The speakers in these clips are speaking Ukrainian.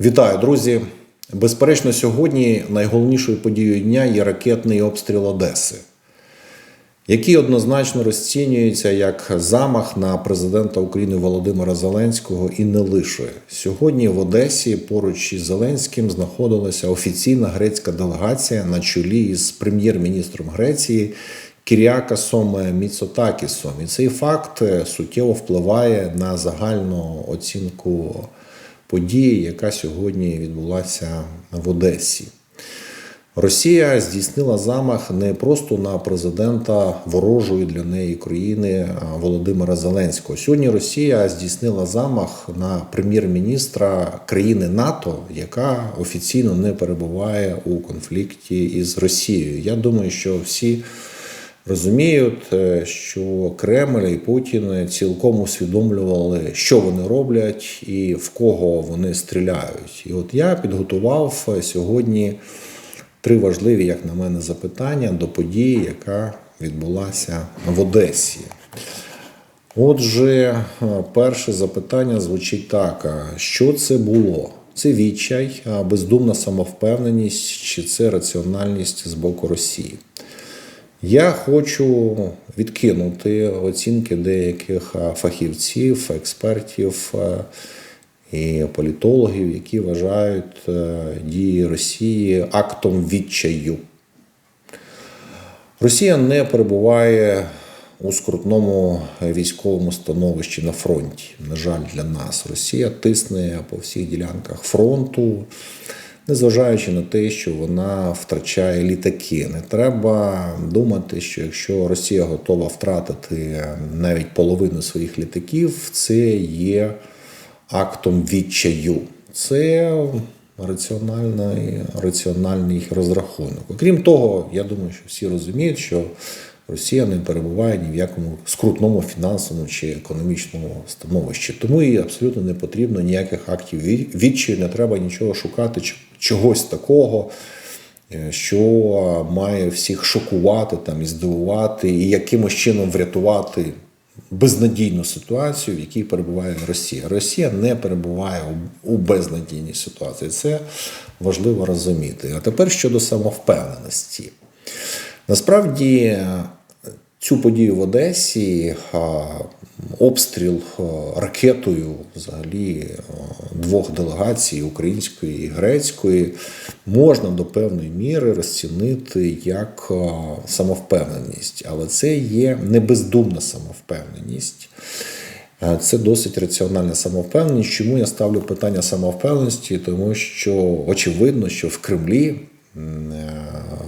Вітаю, друзі! Безперечно, сьогодні найголовнішою подією дня є ракетний обстріл Одеси, який однозначно розцінюється як замах на президента України Володимира Зеленського і не лише. Сьогодні в Одесі поруч із Зеленським знаходилася офіційна грецька делегація на чолі із прем'єр-міністром Греції Кіріакасом Міцотакісом. І цей факт суттєво впливає на загальну оцінку події, яка сьогодні відбулася в Одесі. Росія здійснила замах не просто на президента ворожої для неї країни Володимира Зеленського. Сьогодні Росія здійснила замах на прем'єр-міністра країни НАТО, яка офіційно не перебуває у конфлікті із Росією. Я думаю, що всі розуміють, е, що Кремль і Путін цілком усвідомлювали, що вони роблять і в кого вони стріляють. І от я підготував сьогодні три важливі, як на мене, запитання до події, яка відбулася в Одесі. Отже, перше запитання звучить так: що це було? Це відчай, бездумна самовпевненість чи це раціональність з боку Росії? Я хочу відкинути оцінки деяких фахівців, експертів і політологів, які вважають е, дії Росії актом відчаю. Росія не перебуває у скрутному військовому становищі на фронті. На жаль, для нас Росія тисне по всіх ділянках фронту, незважаючи на те, що вона втрачає літаки. Не треба думати, що якщо Росія готова втратити навіть половину своїх літаків, це є актом відчаю. Це раціональний, раціональний розрахунок. Окрім того, я думаю, що всі розуміють, що Росія не перебуває ні в якому скрутному фінансовому чи економічному становищі. Тому їй абсолютно не потрібно ніяких актів відчаю, не треба нічого шукати, чогось такого, е, що має всіх шокувати там і здивувати, і якимось чином врятувати безнадійну ситуацію, в якій перебуває Росія. Росія не перебуває у безнадійній ситуації. Це важливо розуміти. А тепер щодо самовпевненості. Насправді цю подію в Одесі, обстріл ракетою взагалі двох делегацій української і грецької, можна до певної міри розцінити як самовпевненість, але це є не бездумна самовпевненість. Це досить раціональна самовпевненість. Чому я ставлю питання самовпевненості? Тому що очевидно, що в Кремлі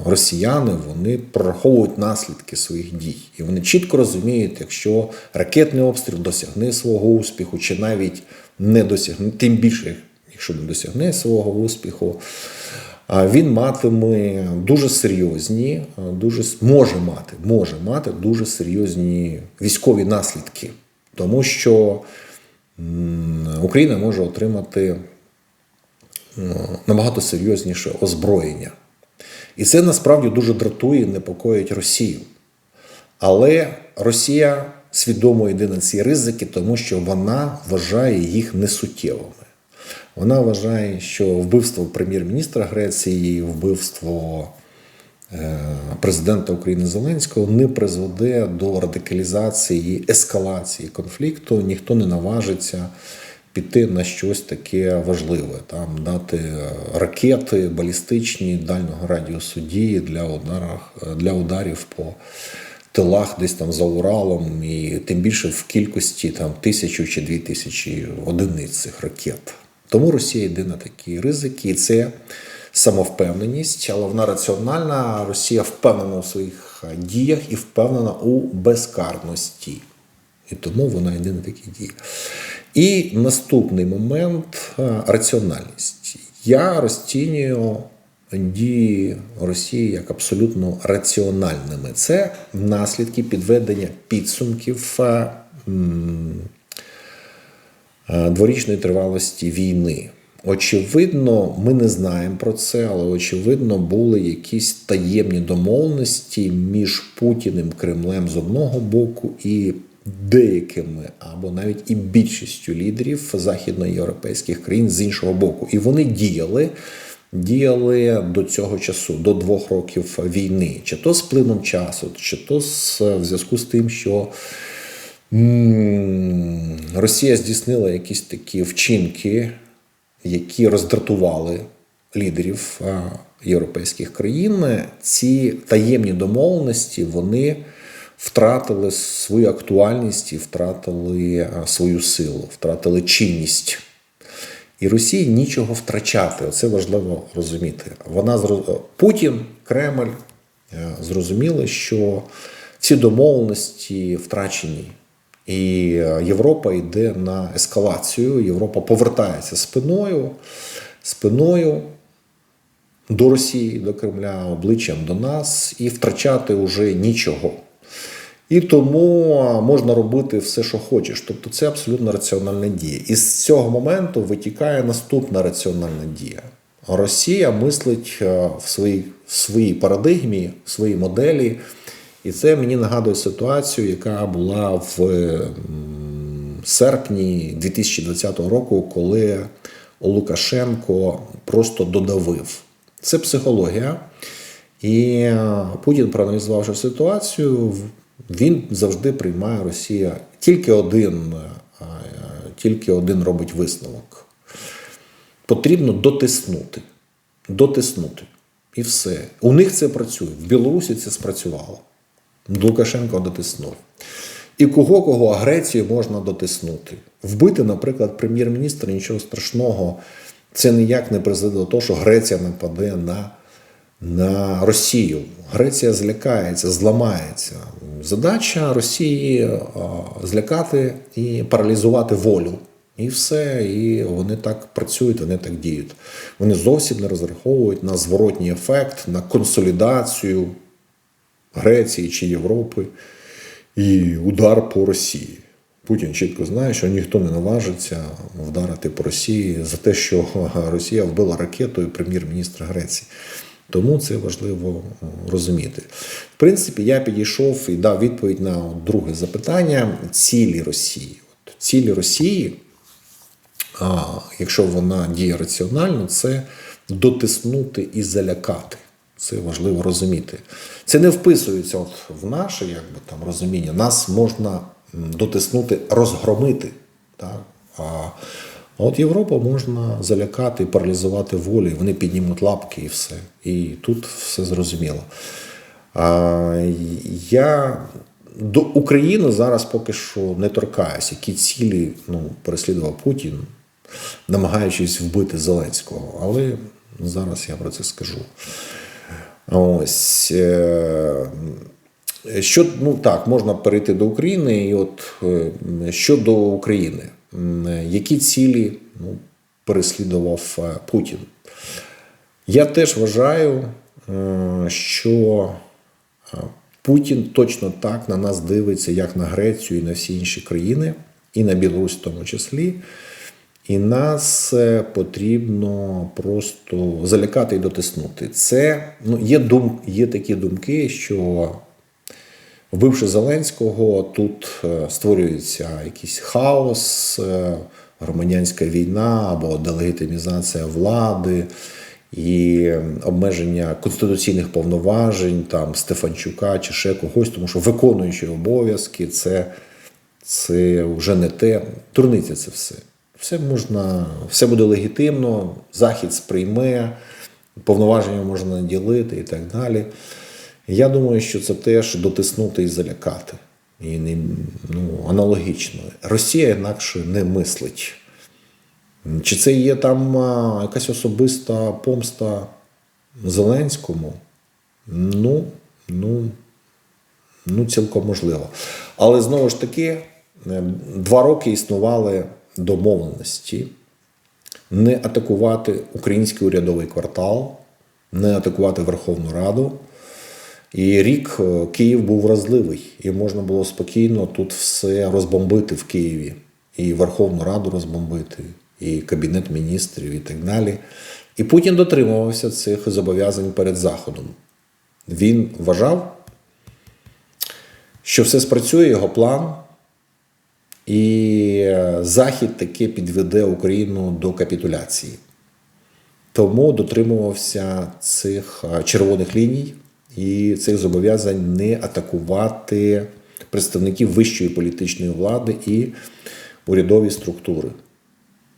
росіяни вони прораховують наслідки своїх дій, і вони чітко розуміють, якщо ракетний обстріл досягне свого успіху, чи навіть не досягне, тим більше, якщо не досягне свого успіху. Він матиме дуже серйозні, дуже може мати, може мати дуже серйозні військові наслідки, тому що Україна може отримати набагато серйозніше озброєння. І це насправді дуже дратує і непокоїть Росію. Але Росія свідомо йде на ці ризики, тому що вона вважає їх несуттєвими. Вона вважає, що вбивство прем'єр-міністра Греції, вбивство президента України Зеленського не призведе до радикалізації, ескалації конфлікту. Ніхто не наважиться піти на щось таке важливе, там дати ракети балістичні дальнього радіусу дії для ударах для ударів по тилах, десь там за Уралом, і тим більше в кількості там тисячу чи дві тисячі одиниць цих ракет. Тому Росія йде на такі ризики, і це самовпевненість, але вона раціональна. Росія впевнена у своїх діях і впевнена у безкарності. І тому вона йде на такі дії. І наступний момент раціональність. Я розцінюю дії Росії як абсолютно раціональними. Це наслідки підведення підсумків дворічної тривалості війни. Очевидно, ми не знаємо про це, але очевидно, були якісь таємні домовленості між Путіним Кремлем з одного боку і деякими або навіть і більшістю лідерів західноєвропейських країн з іншого боку. І вони діяли. Діяли до цього часу, до двох років війни, чи то з плином часу, чи то з, в зв'язку з тим, що Росія здійснила якісь такі вчинки, які роздратували лідерів а, європейських країн. Ці таємні домовленості вони втратили свою актуальність і втратили свою силу, втратили чинність. І Росії нічого втрачати. Оце важливо розуміти. Вона Путін, Кремль е, зрозуміли, що ці домовленості втрачені. І е, Європа йде на ескалацію. Європа повертається спиною, спиною до Росії, до Кремля, обличчям до нас, і втрачати вже нічого. І тому можна робити все, що хочеш. Тобто це абсолютно раціональна дія. І з цього моменту витікає наступна раціональна дія. Росія мислить в своїй, в своїй парадигмі, в своїй моделі. І це мені нагадує ситуацію, яка була в серпні 2020 року, коли Лукашенко просто додавив. Це психологія. І Путін, проаналізувавши ситуацію, він завжди приймає Росія тільки один, е, е, тільки один робить висновок. Потрібно дотиснути. Дотиснути. І все. У них це працює. В Білорусі це спрацювало. Лукашенко дотиснув. І кого кого агресію можна дотиснути. Вбити, наприклад, прем'єр-міністра нічого страшного. Це ніяк не призведе до того, що Греція нападе на, на Росію. Греція злякається, зламається. Задача Росії злякати і паралізувати волю. І все, і вони так працюють, вони так діють. Вони зовсім не розраховують на зворотній ефект, на консолідацію Греції чи Європи і удар по Росії. Путін чітко знає, що ніхто не наважиться вдарити по Росії за те, що Росія вбила ракетою прем'єр-міністра Греції. Тому це важливо розуміти. В принципі, я підійшов і дав відповідь на друге запитання: цілі Росії. От цілі Росії, а, якщо вона діє раціонально, це дотиснути і залякати. Це важливо розуміти. Це не вписується от в наше якби, там, розуміння. Нас можна дотиснути, розгромити. Так? А от Європу можна залякати, паралізувати волю, і вони піднімуть лапки і все. І тут все зрозуміло. А, я до України зараз поки що не торкаюсь, які цілі ну, переслідував Путін, намагаючись вбити Зеленського. Але зараз я про це скажу. Ось. е, Що, ну так, можна перейти до України. І от е, щодо України, які цілі ну, переслідував е, Путін? Я теж вважаю, е, що е, Путін точно так на нас дивиться, як на Грецію і на всі інші країни, і на Білорусь в тому числі. І нас е, потрібно просто залякати і дотиснути. Це ну, є, дум, є такі думки, що вбивши Зеленського, тут е, створюється якийсь хаос, е, громадянська війна або делегітимізація влади і обмеження конституційних повноважень там Стефанчука чи ще когось, тому що виконуючи обов'язки, це, це вже не те. Турниця це все. Все можна, все буде легітимно, захід сприйме, повноваження можна наділити і так далі. Я думаю, що це теж дотиснути і залякати. І не, ну, аналогічно. Росія інакше не мислить. Чи це є там якась особиста помста Зеленському? Ну, ну, ну, цілком можливо. Але знову ж таки, е, два роки існували домовленості не атакувати український урядовий квартал, не атакувати Верховну Раду. І рік е, Київ був вразливий, і можна було спокійно тут все розбомбити в Києві, і Верховну Раду розбомбити, і Кабінет міністрів, і так далі. І Путін дотримувався цих зобов'язань перед Заходом. Він вважав, що все спрацює його план, І е, Захід таки підведе Україну до капітуляції. Тому дотримувався цих е, червоних ліній і цих зобов'язань не атакувати представників вищої політичної влади і урядові структури,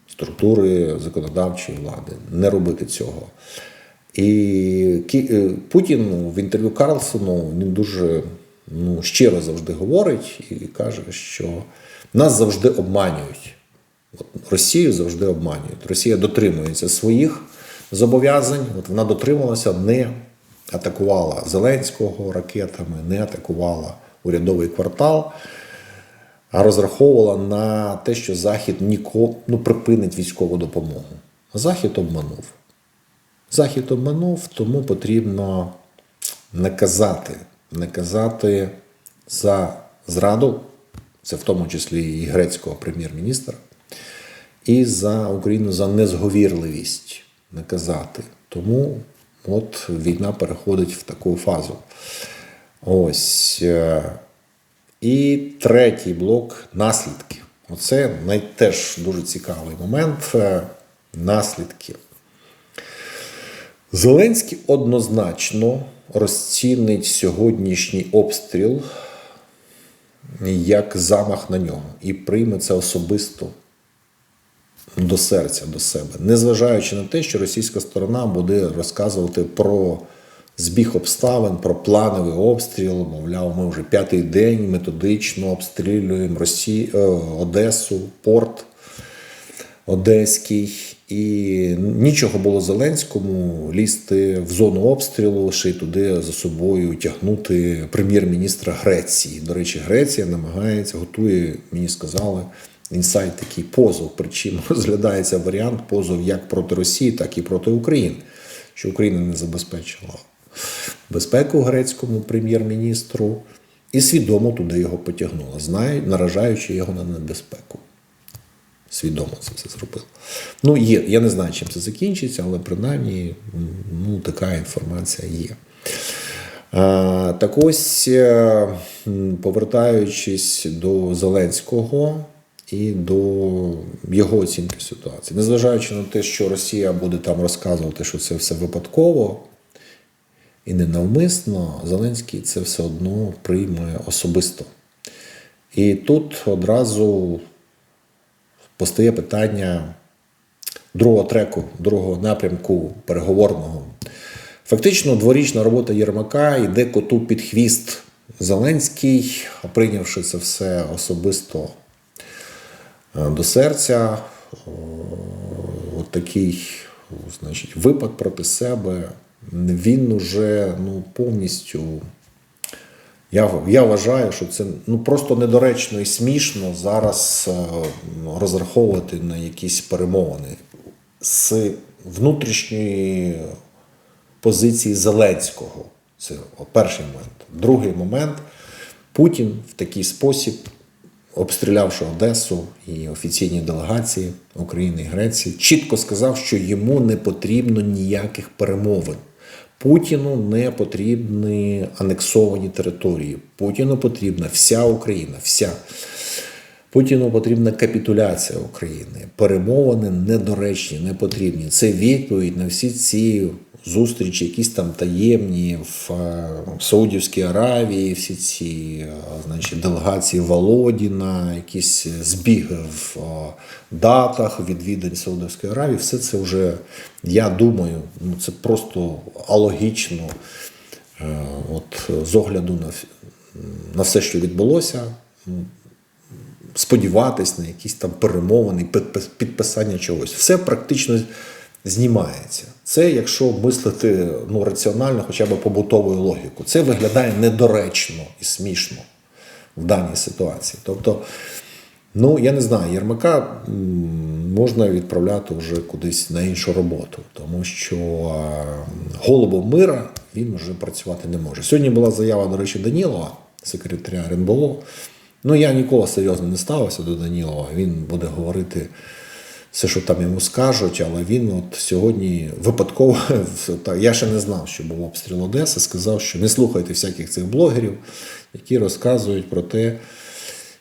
структури законодавчої влади, не робити цього. І е, Путін в інтерв'ю Карлсону він дуже ну, щиро завжди говорить і каже, що нас завжди обманюють. От Росію завжди обманюють. Росія дотримується своїх зобов'язань. От вона дотрималася, не атакувала Зеленського ракетами, не атакувала урядовий квартал, а розраховувала на те, що Захід ніколи ну, припинить військову допомогу. Захід обманув. Захід обманув, тому потрібно наказати, наказати за зраду, це в тому числі і грецького прем'єр-міністра, і за Україну за незговірливість наказати. Тому от війна переходить в таку фазу. Ось. е, І третій блок наслідки. Оце теж дуже цікавий момент. е, Наслідки. Зеленський однозначно розцінить сьогоднішній обстріл як замах на нього і прийме це особисто до серця, до себе, незважаючи на те, що російська сторона буде розказувати про збіг обставин, про плановий обстріл. Мовляв, ми вже п'ятий день методично обстрілюємо Росію, е, Одесу, порт. Одеський, і нічого було Зеленському лізти в зону обстрілу, ще й туди за собою тягнути прем'єр-міністра Греції. До речі, Греція намагається, готує, мені сказали, інсайт такий позов. Причому розглядається варіант позов як проти Росії, так і проти України, що Україна не забезпечила безпеку грецькому прем'єр-міністру і свідомо туди його потягнула, наражаючи його на небезпеку свідомо це все зробив. Ну, є. Я не знаю, чим це закінчиться, але принаймні ну, така інформація є. А, так ось, е, повертаючись до Зеленського і до його оцінки ситуації, незважаючи на те, що Росія буде там розказувати, що це все випадково і ненавмисно, Зеленський це все одно прийме особисто. І тут одразу постає питання другого треку, другого напрямку переговорного. Фактично, дворічна робота Єрмака йде коту під хвіст. Зеленський, прийнявши це все особисто до серця, о, от такий значить, випад проти себе, він уже ну, повністю. Я, я вважаю, що це ну, просто недоречно і смішно зараз е, розраховувати на якісь перемовини з внутрішньої позиції Зеленського. Це перший момент. Другий момент Путін в такий спосіб, обстрілявши Одесу і офіційні делегації України і Греції, чітко сказав, що йому не потрібно ніяких перемовин. Путіну не потрібні анексовані території. Путіну потрібна вся Україна, вся. Путіну потрібна капітуляція України. Перемовини недоречні, не потрібні. Це відповідь на всі ці зустрічі, якісь там таємні в е, Саудівській Аравії, всі ці е, значить, делегації Володіна, якісь збіги в е, датах відвідань Саудівської Аравії. Все це вже, я думаю, ну це просто алогічно. От з огляду на, на все, що відбулося, сподіватись на якісь там перемовини, підписання чогось. Все практично знімається. Це якщо мислити ну, раціонально, хоча б побутовою логікою. Це виглядає недоречно і смішно в даній ситуації. Тобто, ну я не знаю, Єрмака можна відправляти вже кудись на іншу роботу, тому що голубом мира він вже працювати не може. Сьогодні була заява, до речі, Данілова, секретаря РНБО. Ну, я ніколи серйозно не ставився до Данілова. Він буде говорити все, що там йому скажуть, але він от сьогодні випадково, я ще не знав, що був обстріл Одеси, сказав, що не слухайте всяких цих блогерів, які розказують про те,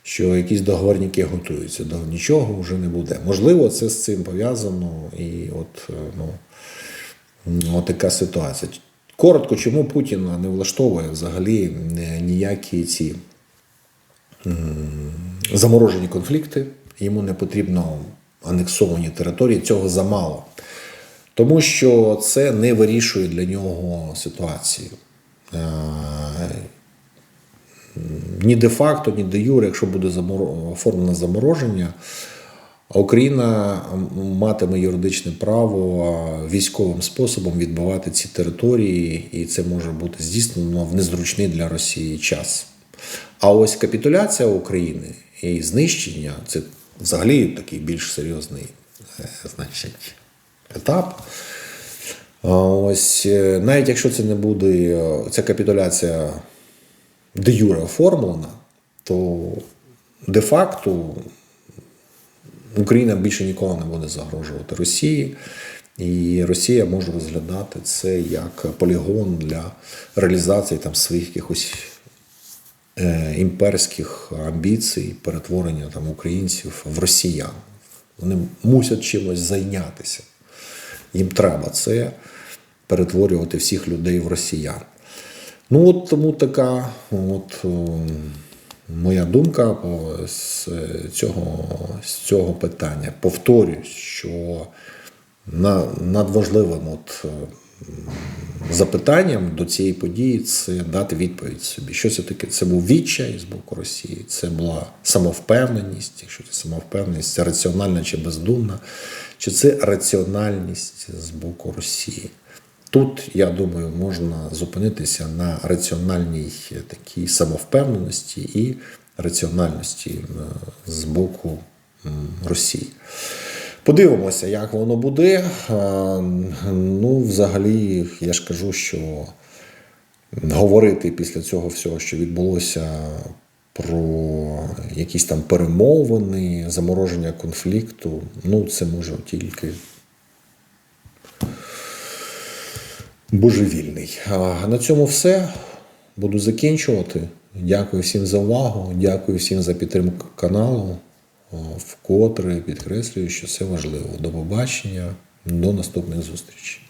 що якісь договорники готуються. До нічого вже не буде. Можливо, це з цим пов'язано, і от, е, ну, от така ситуація. Коротко, чому Путіна не влаштовує взагалі е, ніякі ці заморожені конфлікти, йому не потрібно анексовані території, цього замало. Тому що це не вирішує для нього ситуацію. Е, Ні де-факто, ні де-юре, якщо буде оформлено замороження, Україна матиме юридичне право військовим способом відбивати ці території, і це може бути здійснено в незручний для Росії час. А ось капітуляція України і знищення це взагалі такий більш серйозний е, значить, етап. Ось е, навіть якщо це не буде е, ця капітуляція де юре оформлена, то де-факто Україна більше ніколи не буде загрожувати Росії, і Росія може розглядати це як полігон для реалізації там своїх якихось імперських амбіцій, перетворення там українців в росіян. Вони мусять чимось зайнятися. Їм треба це перетворювати всіх людей в росіян. Ну от тому така от, ем, моя думка з цього, з цього питання. Повторюсь, що на, надважливим от, запитанням до цієї події це дати відповідь собі. Що це таке? Це був відчай з боку Росії, це була самовпевненість, якщо це самовпевненість, це раціональна чи бездумна, чи це раціональність з боку Росії. Тут, я думаю, можна зупинитися на раціональній такій самовпевненості і раціональності з боку Росії. Подивимося, як воно буде. Е, Ну, взагалі, я ж кажу, що говорити після цього всього, що відбулося про якісь там перемовини, замороження конфлікту, ну, це може тільки божевільний. На цьому все. Буду закінчувати. Дякую всім за увагу. Дякую всім за підтримку каналу. Вкотре підкреслюю, що це важливо. До побачення, до наступних зустрічей.